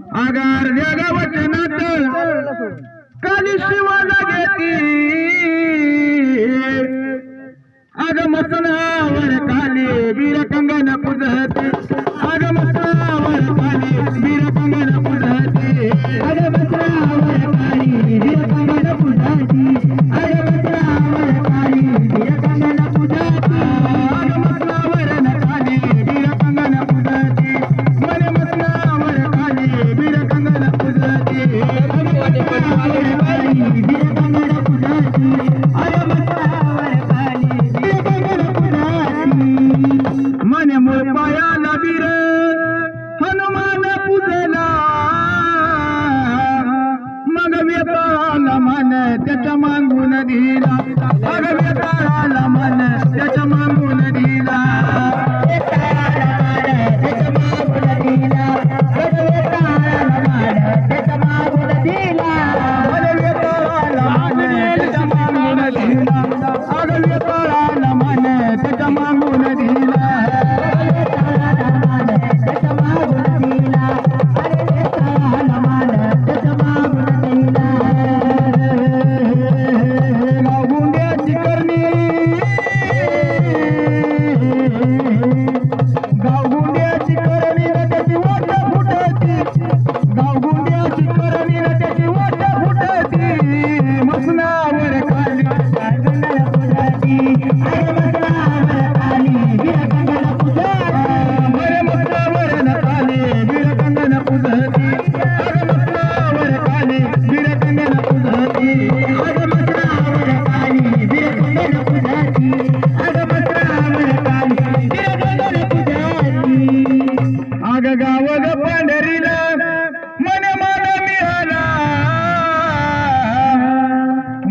आगार जग वचनात काली शिवाला घेती अग Mana tiada mana. गाव ग पांढरीला मन मान मिळाला.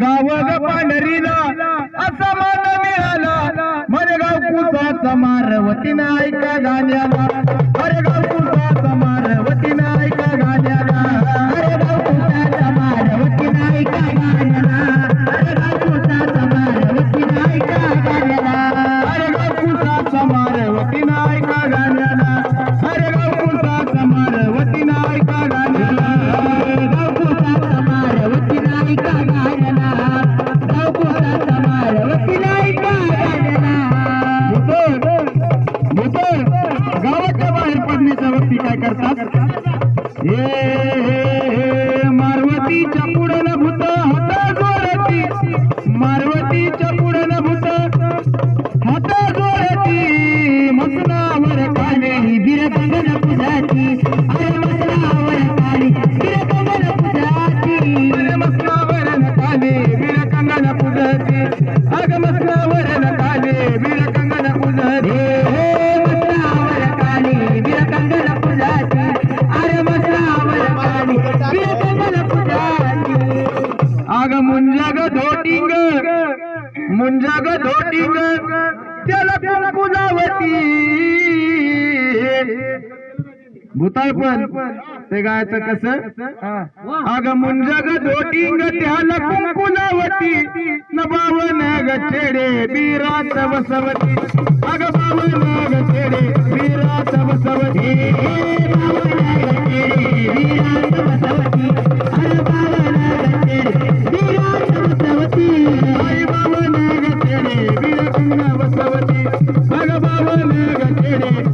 गाव ग पांढरीला असा मान मिळाला. मन गाव कुसाचा मारवती ऐका गाण्याला. अगमस्त्रावर काले विळकंगण पुजारी हे मस्त्रावर काली विळकंगण मुंजाग धोटिंग मुंजाग धोटिंग त्याला पूजावती भूताळ पण ते गायचं कस? अग मुंजग धोटिंग त्याला कुंकुलावती नबा ನಾಗಚೇಡೆ ಬೀರಾ ತಪಸವತಿ ಭಗವಾಮ ನಾಗಚೇಡೆ ಬೀರಾ ತಪಸವತಿ ಭಗವಾಮ ನಾಗಚೇಡೆ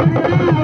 Thank you.